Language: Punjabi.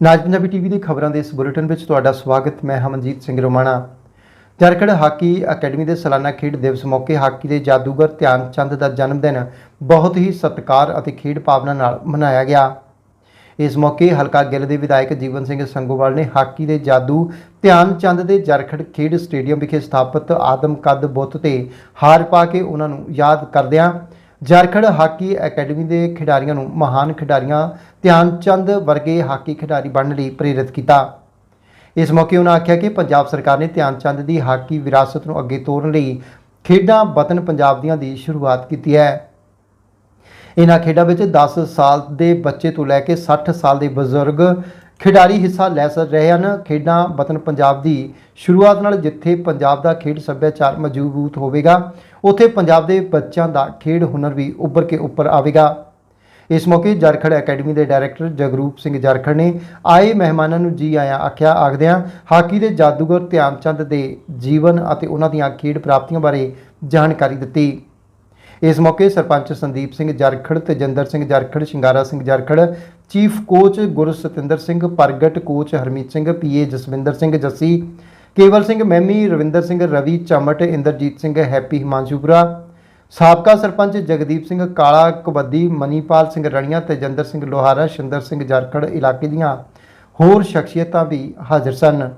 ਨਾਜ ਪੰਜਾਬੀ ਟੀਵੀ ਦੀ ਖਬਰਾਂ ਦੇ ਇਸ ਬੁਲੇਟਿਨ ਵਿੱਚ ਤੁਹਾਡਾ ਸਵਾਗਤ, ਮੈਂ ਹਮਨਜੀਤ ਸਿੰਘ ਰੋਮਾਣਾ। ਝਾਰਖੰਡ ਹਾਕੀ ਅਕੈਡਮੀ ਦੇ ਸਾਲਾਨਾ ਖੇਡ ਦਿਵਸ ਮੌਕੇ ਹਾਕੀ ਦੇ ਜਾਦੂਗਰ ਧਿਆਨ ਚੰਦ ਦਾ ਜਨਮ ਦਿਨ ਬਹੁਤ ਹੀ ਸਤਿਕਾਰ ਅਤੇ ਖੇਡ ਭਾਵਨਾ ਨਾਲ ਮਨਾਇਆ ਗਿਆ। ਇਸ ਮੌਕੇ ਹਲਕਾ ਗਿੱਲ ਦੇ ਵਿਧਾਇਕ ਜੀਵਨ ਸਿੰਘ ਸੰਗੋਵਾਲ ਨੇ ਹਾਕੀ ਦੇ ਜਾਦੂ ਧਿਆਨ ਚੰਦ ਦੇ ਝਾਰਖੰਡ ਖੇਡ ਸਟੇਡੀਅਮ ਵਿਖੇ ਸਥਾਪਿਤ ਆਦਮ ਕੱਦ ਬੁੱਤ ਤੇ ਹਾਰ ਪਾ ਕੇ ਉਹਨਾਂ ਨੂੰ ਯਾਦ ਕਰਦਿਆਂ ਝਾਰਖੰਡ ਹਾਕੀ ਅਕੈਡਮੀ ਦੇ ਖਿਡਾਰੀਆਂ ਨੂੰ ਮਹਾਨ ਖਿਡਾਰੀਆਂ ਧਿਆਨਚੰਦ ਵਰਗੇ ਹਾਕੀ ਖਿਡਾਰੀ ਬਣਨ ਲਈ ਪ੍ਰੇਰਿਤ ਕੀਤਾ। ਇਸ ਮੌਕੇ ਉਹਨਾਂ ਆਖਿਆ ਕਿ ਪੰਜਾਬ ਸਰਕਾਰ ਨੇ ਧਿਆਨਚੰਦ ਦੀ ਹਾਕੀ ਵਿਰਾਸਤ ਨੂੰ ਅੱਗੇ ਤੋਰਨ ਲਈ ਖੇਡਾਂ ਵਤਨ ਪੰਜਾਬ ਦੀਆਂ ਦੀ ਸ਼ੁਰੂਆਤ ਕੀਤੀ ਹੈ। ਇਹਨਾਂ ਖੇਡਾਂ ਵਿੱਚ 10 ਸਾਲ ਦੇ ਬੱਚੇ ਤੋਂ ਲੈ ਕੇ 60 ਸਾਲ ਦੇ ਬਜ਼ੁਰਗ ਖਿਡਾਰੀ ਹਿੱਸਾ ਲੈ ਸਕ ਰਹੇ ਹਨ। ਖੇਡਾਂ ਵਤਨ ਪੰਜਾਬ ਦੀ ਸ਼ੁਰੂਆਤ ਨਾਲ ਜਿੱਥੇ ਪੰਜਾਬ ਦਾ ਖੇਡ ਸੱਭਿਆਚਾਰ ਮਜ਼ਬੂਤ ਹੋਵੇਗਾ, ਉੱਥੇ ਪੰਜਾਬ ਦੇ ਬੱਚਿਆਂ ਦਾ ਖੇਡ ਹੁਨਰ ਵੀ ਉੱਭਰ ਕੇ ਉੱਪਰ ਆਵੇਗਾ। ਇਸ ਮੌਕੇ ਝਾਰਖੰਡ ਅਕੈਡਮੀ ਦੇ ਡਾਇਰੈਕਟਰ ਜਗਰੂਪ ਸਿੰਘ ਝਾਰਖੰਡ ਨੇ ਆਏ ਮਹਿਮਾਨਾਂ ਨੂੰ ਜੀ ਆਇਆਂ ਆਖਿਆ, ਆਖਦਿਆਂ, ਹਾਕੀ ਦੇ ਜਾਦੂਗਰ ਧਿਆਨਚੰਦ ਦੇ ਜੀਵਨ ਅਤੇ ਉਹਨਾਂ ਦੀਆਂ ਖੇਡ ਪ੍ਰਾਪਤੀਆਂ ਬਾਰੇ ਜਾਣਕਾਰੀ ਦਿੱਤੀ। ਇਸ ਮੌਕੇ sarpanch Sandeep Singh Jarkhar Tejinder Singh Jarkhar, Shingara Singh Jarkhar, chief coach Gursatinder Singh, Pargat coach Harmeet Singh, PA Jaswinder Singh Jassi, Kewal Singh Mahimi, Ravinder Singh Ravi, Chamat, Inderjit Singh, Happy Himanshupura ਸਾਬਕਾ ਸਰਪੰਚ ਜਗਦੀਪ ਸਿੰਘ ਕਾਲਾ ਕਬੱਦੀ ਮਨੀਪਾਲ ਸਿੰਘ ਰਣੀਆਂ ਤੇਜਿੰਦਰ ਸਿੰਘ ਲੋਹਾਰਾ, ਸ਼ਿੰਦਰ ਸਿੰਘ ਜਰਖੜ ਇਲਾਕੇ ਦੀਆਂ ਹੋਰ ਸ਼ਖਸੀਅਤਾਂ ਵੀ ਹਾਜ਼ਰ ਸਨ।